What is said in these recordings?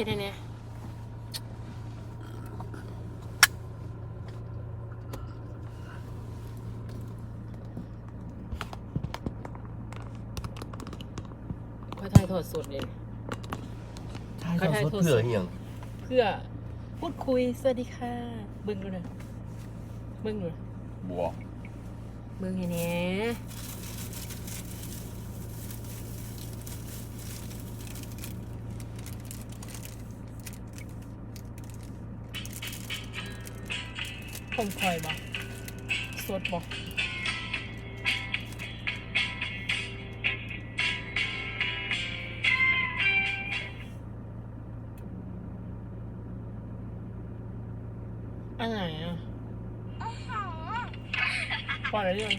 ฮ็ดให้แหน่ค่อยถ่ายทอดสดเลย ใช่เขาถ่ายเขาโทรศัพท์ เผื่ออหย่างเพื่อพูดคุยสวัสดีค่ะเบิ้งดูหน่อยเบิ้งดูหน่อยบัวเบิ้งให้แหน่ผ มคอยบ่สดบ่อันไหนอะปล่อยอะไรยัง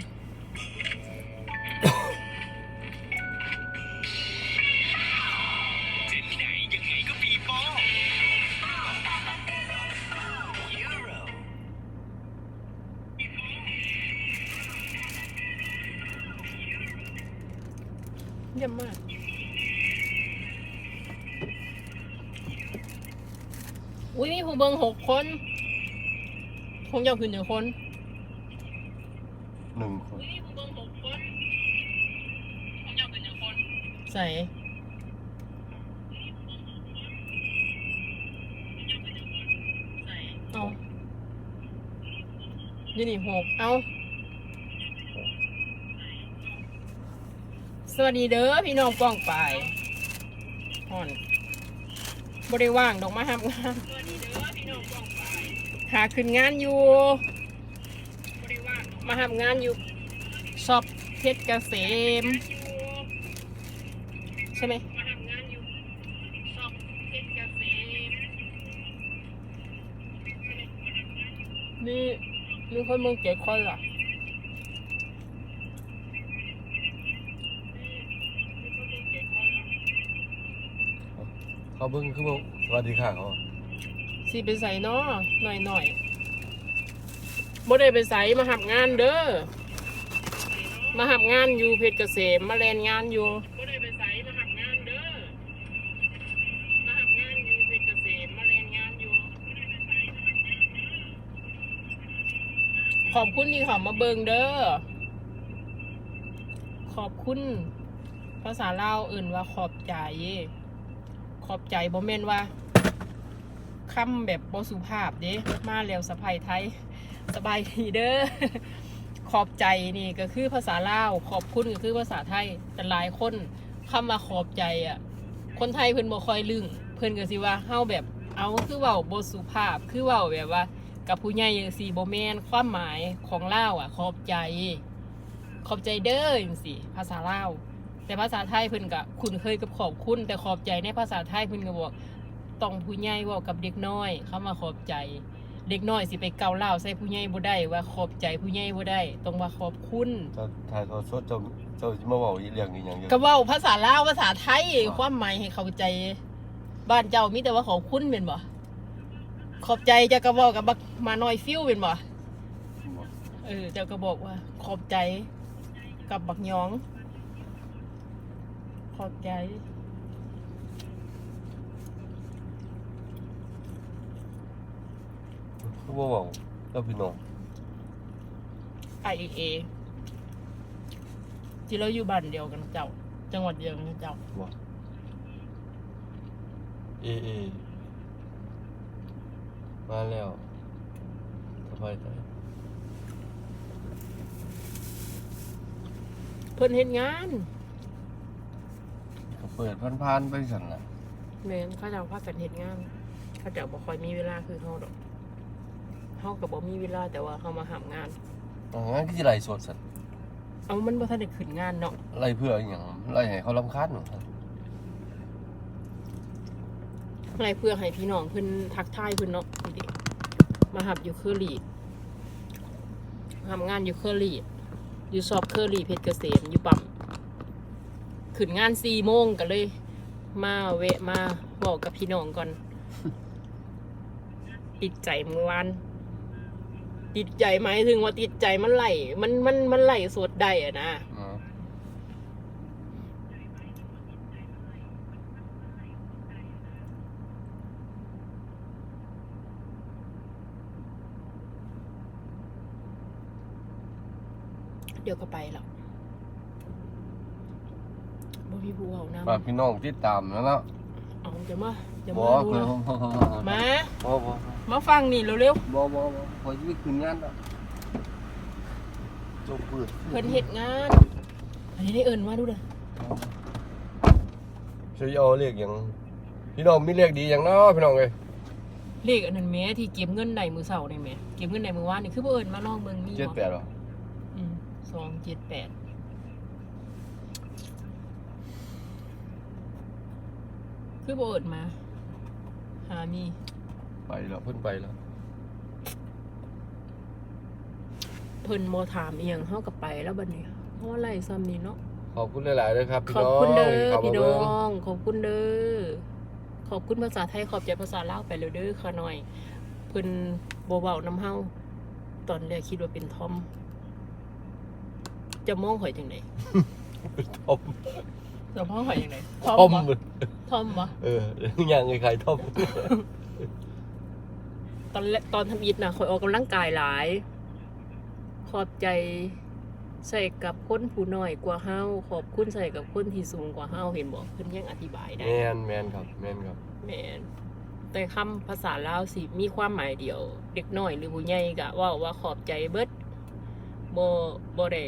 เยี่ยมมาก อุ้ยมีผู้เบิงหกคนคงจะขึ้นหนึ่งคนหนึ่งคนอุ้ยมีผู้เบิงหกคนคงจะขึ้นหนึ่งคนใส่เอายี่นี่หกเอา สวัสดีเด้อพี่น้องป้องไปายห่อนบริว่างดอกมาทำงานสวัสดีเด้อพี่น้องป้องไปายหาขึ้นงานอยู่บริว่างมาทำงานอยู่ชอบเพชรเกษมใช่ไหมมาทำงานอยู่ชอบเพชรเกษมนี่มีคนเมืองเกียคนเหรอ เขาเบิ้งคือบอกสวัสดีค่ะเขาสิไปใส่เนาะหน่อยหน่อยบ่ได้ไปใส่มาหับงานเด้อมาหับงานอยู่เพชรเกษมมาแลนงานอยู่บ่ได้ไปใส่มาหับงานเด้อมาหับงานอยู่เพชรเกษมมาแลนงานอยู่ขอบคุณที่เขอมาเบิงเด้อขอบคุณ ภาษาลาวเอื่นว่าขอบใจ ขอบใจบ่แม่นว่าคำแบบบสุภาพเด้มาแล้วสะพายไทยสบายดีเด้อขอบใจนี่ก็คือภาษาลาวขอบคุณก็คือภาษาไทยแต่หลายคนคำมาขอบใจอะ คนไทยเพิ่นบ่ค่อยลึงเพิ่นก็สิว่าเฮาแบบเอาคือเว้าบ่สุภาพคือเว้าแบบว่า กับผู้ใหญ่จังซี่บ่แม่นความหมายของลาวอะ ขอบใจ ขอบใจเด้อจังซี่ภาษาลาว แต่ภาษาไทยเพิ่นก็คุ้นเคยกับขอบคุณ แต่ขอบใจในภาษาไทยเพิ่นก็บอกต้องผู้ใหญ่เว้ากับเด็กน้อยเข้ามาขอบใจ เด็กน้อยสิไปเกาเล่าวใส่ผู้ใหญ่บ่ได้ว่าขอบใจผู้ใหญ่บ่ได้ต้องว่าขอบคุณเจ้าถ่ายทอดสดเจ้าเจ้าจะมาบอกอีเรื่องอีกอย่างเดียวก็เว้าภาษาลาวภาษาไทยความหมายให้เข้าใจ บ้านเจ้ามีแต่ว่าขอบคุณเป็นบ่ขอบใจจะก็เว้ากับบักมาน้อยฟิวเป็นบ่ เออเจ้าก็บอกว่า ขอบใจกับบักหยองข อบใจคือบ่บอกเจ้าพี่น้อง IAA ที่เราอยู่บ้านเดียวกันเจ้า จังหวัดเดียวกันเจ้า ว่า เอเอมาแล้วสบายใจเพิ่นเฮ็ดงานก็เปิดพันๆไปสั่นน่ะแม่นเขาเจ้าพากันเฮ็ดงานเขาเจ้าบ่ค่อยมีเวลาคือเฮาดอกเฮาก็บ่มีเวลาแต่ว่าเฮามาหางาน อ๋องั้นคือสิไล่สดสั่นเอามันบ่ทันได้ขึ้นงานเนาะไล่เพื่ออีหยังไล่ให้เขารำคาญหนู อะไรเพื่อให้พี่น้องเพิ่นทักทายเพิ่นเนาะนี่ดิมาหับอยู่เคอรี่ทำงานอยู่เคอรี่อยู่ชอบเคอรี่เพชรเกษมอยู่ปั๊ม ขึ้นงานสี่โมงกันเลย มาเวะมาบอกกับพี่น้องก่อน ติดใจเมื่อวานติดใจไหมถึงว่าติดใจมันไหลมันมันมันไหลสดได้อะนะเดี๋ยวก็ไปหรอก ดูเขานะพี่น้องติดตามนะเนาะเอาจะมาจะมาดูนะมามาฟังนี่เร็วบ่บ่บ่พอจะไปขึ้นงานจบเปิดเพิ่นเฮ็ดงานอันนี้ได้เอิ้นว่าดูเด้อช่วยเอาเลขกยังพี่น้องมีเลขดียังเนาะพี่น้องเอ้ยเลขอันนั้นแหม่ที่เก็บเงินไหนมือเช้านี่แหม่เก็บเงินไหนมือวานนี่คือเพื่อนมาลองเมืองมีบ่78หรออืม278 คือบ่เอิ้นมา หามีไปแล้วเพิ่นไปแล้วเพิ่นบ่ถามอีหยังเฮาก็ไปแล้วบัดนี้เพราะว่าไล่ซ้ำนี่เนาะขอบคุณหลายๆด้วยครับพี่ขอบน้องคุณเด้อที่ข้าพี่มาน้เบิ่องขอบคุณเด้อขอบคุณภาษาไทยขอบใจภาษาลาวไปเลยเด้อค่ะหน่อย เพิ่นบ่เว้านำเฮาตอนแรกคิดว่าเป็นทอม จะมองข่อยจังไดทอม จะมองข่อยจังไดทอมบ่ทอมบ่เอออย่างไงใครทอมตอนแรกตอนทำอิฐน่ะข่อยออกกำลังกายหลาย ขอบใจใส่กับคนผู้น้อยกว่าเฮาขอบคุณใส่กับคนที่สูงกว่าเฮาเห็นบ่เพิ่นยังอธิบายได้แมนแมนครับแมนครับแม่นแต่คำภาษาลาวสิมีความหมายเดียว เด็กน้อยหรือผู้ใหญ่ก็เว่าว่าขอบใจเบิดบ่บ่ได้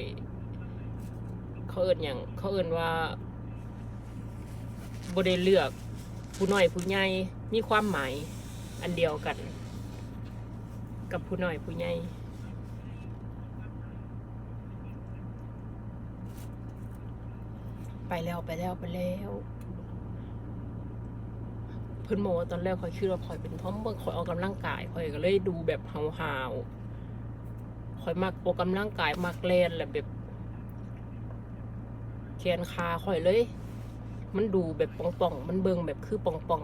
เขาเอิ้นหยังเขาเอิ้นว่า บ่ได้เลือก ผู้น้อยผู้ใหญ่มีความหมายอันเดียวกัน กับผู้น้อยผู้ใหญ่ไปแล้วไปแล้วไปแล้วเพิ่นบอกว่าตอนแรกข่อยคิดว่าข่อยเป็นทอมเบิ่งข่อยออกกำลังกายข่อยก็เลยดูแบบหาวๆข่อยมักออกกำลังกายมักเล่นแหละแบบแขนขาข่อยเลย มันดูแบบป่องๆ มันเบิ่งแบบคือป่อง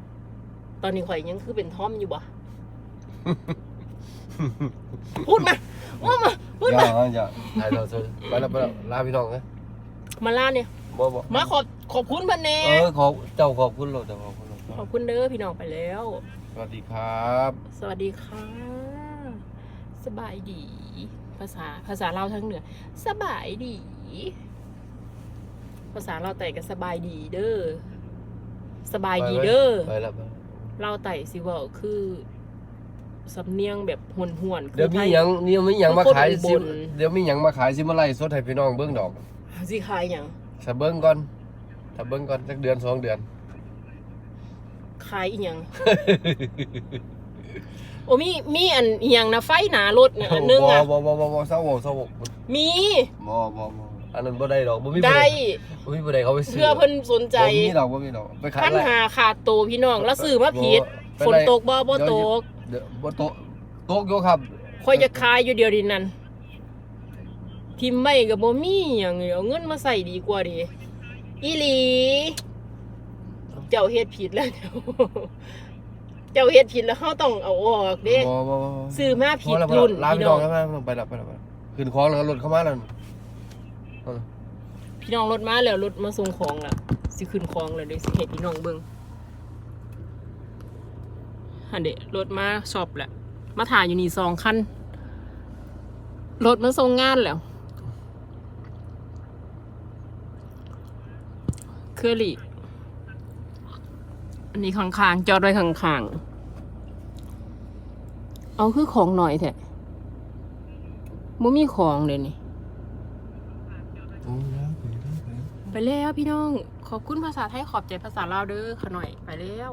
ๆ ตอนนี้ข่อยยังคือเป็นทอมอยู่บ่ พูดมาพูดมาพูดอย่ามาอย่าถ่ายเราเถอะไปแล้วไปแล้วลาพี่น้องนะมาล่าเนี่ย บ่บ่มาขอบขอบคุณเพันแน่เออขอเจ้าขอบคุณเราเจ้าขอบคุณเราขอบคุณเด้อพี่น้องไปแล้ว สวัสดีครับ สวัสดีค่ะ สบายดี ภาษาภาษาเราวทั้งเหนือ สบายดี ภาษาเราวไต่ก็สบายดีเด้อสบายดีเด้อไปแล้วไปแล้วเราวไต่สิเว่าคือสำเนียงแบบหวนหวนๆคือเดี๋ยวมีไท หยังเดี๋ยวมีหยังมาขายคือคนสิอุบล เดี๋ยวมีหยังมาขายสิมาไล่สดให้พี่น้องเบิ่งดอกสิขายอย่างถ้าเบิ่งก่อนถ้าเบิ่งก่อนสักเดือนสองเดือน ขายอีหยัง โอ้มีมีอันอีหยังนะไฟหนารถเนี่ยอันนึงอะบ่บ่บ่บ่บ่เศร้าบ่เศร้าบ่มีบ่บ่บ่ อันนั้นบ่ได้ดอกบ่มีผู้ได้ใบ่มีผู้ใดเขาไปซื้อเพื่อเพิ่นสนใจ บ่มีดอกบ่มีดอกไปขายปัญไรหาขาดโตวพี่น้องแล้วซื้อมาผิดบ่ฝนตกบ่บ่ตกเดี๋ยวบ่ตกตกอยู่ครับค่อยจะขายอยู่เดียวดินั่นทิมไม่ก็บ่มีหยังเลยเอาเงินมาใส่ดีกว่าดิอีหลี เจ้าเฮ็ดผิดแล้วเดี๋ยวเจ้าเฮ็ดผิดแล้วเฮาต้องเอาออกเด้บ่บ่บ่ซื้อมาผิดพอแล้วรุ่นลาพี่พี่น้น้อองง แล้วมาไปแล้วไปแล้วไปแล้วขึ้นของแล้วก็รถเข้ามาแล้ว พี่น้องรถมาแล้วรถมาส่งของแล้วสิขึ้นของแล้วเด้สิเฮ็ดพี่น้องเบิ่งหันเด้รถมาชอบแหละ มาถ่ายอยู่นี่สองคันรถมาส่งงานแล้ว เครือรี่อันนี้ข้างๆจอดไว้ข้างๆ เอาคือของหน่อยแท้บ่มีของเลยนี่ ไปแล้วพี่น้อง ขอบคุณภาษาไทยขอบใจภาษาลาวเด้อขะหน่อยไปแล้ว